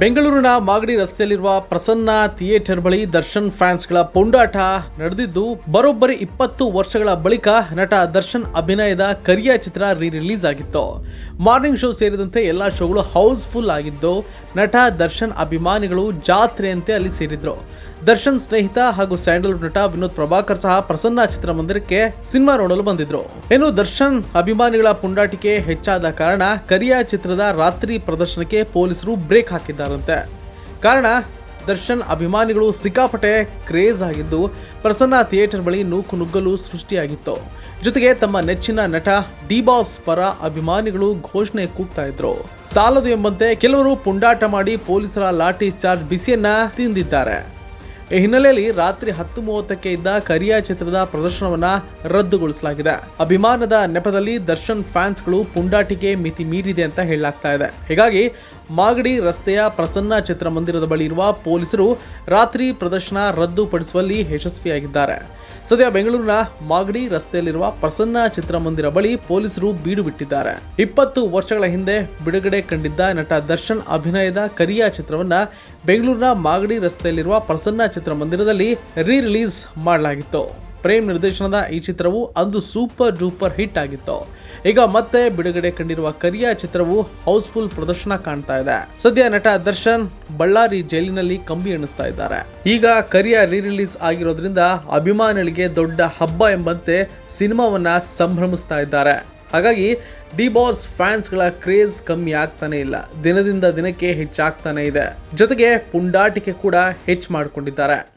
ಬೆಂಗಳೂರಿನ ಮಾಗಡಿ ರಸ್ತೆಯಲ್ಲಿರುವ ಪ್ರಸನ್ನ ಥಿಯೇಟರ್ ಬಳಿ ದರ್ಶನ್ ಫ್ಯಾನ್ಸ್ಗಳ ಪುಂಡಾಟ ನಡೆದಿದ್ದು, ಬರೋಬ್ಬರಿ ಇಪ್ಪತ್ತು ವರ್ಷಗಳ ಬಳಿಕ ನಟ ದರ್ಶನ್ ಅಭಿನಯದ ಕರಿಯ ಚಿತ್ರ ರೀ ರಿಲೀಸ್ ಆಗಿತ್ತು. ಮಾರ್ನಿಂಗ್ ಶೋ ಸೇರಿದಂತೆ ಎಲ್ಲಾ ಶೋಗಳು ಹೌಸ್ಫುಲ್ ಆಗಿದ್ದು, ನಟ ದರ್ಶನ್ ಅಭಿಮಾನಿಗಳು ಜಾತ್ರೆಯಂತೆ ಅಲ್ಲಿ ಸೇರಿದ್ರು. ದರ್ಶನ್ ಸ್ನೇಹಿತ ಹಾಗೂ ಸ್ಯಾಂಡಲ್ವುಡ್ ನಟ ವಿನೋದ್ ಪ್ರಭಾಕರ್ ಸಹ ಪ್ರಸನ್ನ ಚಿತ್ರಮಂದಿರಕ್ಕೆ ಸಿನಿಮಾ ನೋಡಲು ಬಂದಿದ್ರು. ಇನ್ನು ದರ್ಶನ್ ಅಭಿಮಾನಿಗಳ ಪುಂಡಾಟಿಕೆ ಹೆಚ್ಚಾದ ಕಾರಣ ಕರಿಯ ಚಿತ್ರದ ರಾತ್ರಿ ಪ್ರದರ್ಶನಕ್ಕೆ ಪೊಲೀಸರು ಬ್ರೇಕ್ ಹಾಕಿದ್ದಾರಂತೆ ಕಾರಣ, ದರ್ಶನ್ ಅಭಿಮಾನಿಗಳು ಸಿಕ್ಕಾಪಟ್ಟೆ ಕ್ರೇಜ್ ಆಗಿದ್ದು, ಪ್ರಸನ್ನ ಥಿಯೇಟರ್ ಬಳಿ ನೂಕು ನುಗ್ಗಲು ಸೃಷ್ಟಿಯಾಗಿತ್ತು. ಜೊತೆಗೆ ತಮ್ಮ ನೆಚ್ಚಿನ ನಟ ಡಿ ಬಾಸ್ ಪರ ಅಭಿಮಾನಿಗಳು ಘೋಷಣೆ ಕೂಗ್ತಾ ಇದ್ರು. ಸಾಲದು ಎಂಬಂತೆ ಕೆಲವರು ಪುಂಡಾಟ ಮಾಡಿ ಪೊಲೀಸರ ಲಾಠಿ ಚಾರ್ಜ್ ಬಿಸಿಯನ್ನ ತಿಂದಿದ್ದಾರೆ. ಈ ಹಿನ್ನೆಲೆಯಲ್ಲಿ ರಾತ್ರಿ ಹತ್ತು ಮೂವತ್ತಕ್ಕೆ ಇದ್ದ ಕರಿಯಾ ಚಿತ್ರದ ಪ್ರದರ್ಶನವನ್ನ ರದ್ದುಗೊಳಿಸಲಾಗಿದೆ. ಅಭಿಮಾನದ ನೆಪದಲ್ಲಿ ದರ್ಶನ್ ಫ್ಯಾನ್ಸ್ಗಳು ಪುಂಡಾಟಿಕೆ ಮಿತಿ ಮೀರಿದೆ ಅಂತ ಹೇಳಲಾಗ್ತಾ ಇದೆ. ಹೀಗಾಗಿ ಮಾಗಡಿ ರಸ್ತೆಯ ಪ್ರಸನ್ನ ಚಿತ್ರಮಂದಿರದ ಬಳಿ ಇರುವ ಪೊಲೀಸರು ರಾತ್ರಿ ಪ್ರದರ್ಶನ ರದ್ದುಪಡಿಸುವಲ್ಲಿ ಯಶಸ್ವಿಯಾಗಿದ್ದಾರೆ. ಸದ್ಯ ಬೆಂಗಳೂರಿನ ಮಾಗಡಿ ರಸ್ತೆಯಲ್ಲಿರುವ ಪ್ರಸನ್ನ ಚಿತ್ರಮಂದಿರ ಬಳಿ ಪೊಲೀಸರು ಬೀಡು ಬಿಟ್ಟಿದ್ದಾರೆ. ಇಪ್ಪತ್ತು ವರ್ಷಗಳ ಹಿಂದೆ ಬಿಡುಗಡೆ ಕಂಡಿದ್ದ ನಟ ದರ್ಶನ್ ಅಭಿನಯದ ಕರಿಯ ಚಿತ್ರವನ್ನ ಬೆಂಗಳೂರಿನ ಮಾಗಡಿ ರಸ್ತೆಯಲ್ಲಿರುವ ಪ್ರಸನ್ನ ಚಿತ್ರಮಂದಿರದಲ್ಲಿ ರೀ ರಿಲೀಸ್ ಮಾಡಲಾಗಿತ್ತು. ಪ್ರೇಮ್ ನಿರ್ದೇಶನದ ಈ ಚಿತ್ರವು ಅಂದು ಸೂಪರ್ ಡೂಪರ್ ಹಿಟ್ ಆಗಿತ್ತು. ಈಗ ಮತ್ತೆ ಬಿಡುಗಡೆ ಕಂಡಿರುವ ಕರಿಯ ಚಿತ್ರವು ಹೌಸ್ಫುಲ್ ಪ್ರದರ್ಶನ ಕಾಣ್ತಾ ಇದೆ. ಸದ್ಯ ನಟ ದರ್ಶನ್ ಬಳ್ಳಾರಿ ಜೈಲಿನಲ್ಲಿ ಕಂಬಿ ಎಣಿಸ್ತಾ ಇದ್ದಾರೆ. ಈಗ ಕರಿಯ ರೀ ರಿಲೀಸ್ ಆಗಿರೋದ್ರಿಂದ ಅಭಿಮಾನಿಗಳಿಗೆ ದೊಡ್ಡ ಹಬ್ಬ ಎಂಬಂತೆ ಸಿನಿಮಾವನ್ನ ಸಂಭ್ರಮಿಸ್ತಾ ಇದ್ದಾರೆ. ಹಾಗಾಗಿ ಡಿ ಬಾಸ್ ಫ್ಯಾನ್ಸ್ಗಳ ಕ್ರೇಜ್ ಕಮ್ಮಿ ಆಗ್ತಾನೆ ಇಲ್ಲ. ದಿನದಿಂದ ದಿನಕ್ಕೆ ಹೆಚ್ಚಾಗ್ತಾನೆ ಇದೆ. ಜೊತೆಗೆ ಪುಂಡಾಟಿಕೆ ಕೂಡ ಹೆಚ್ಚು ಮಾಡಿಕೊಂಡಿದ್ದಾರೆ.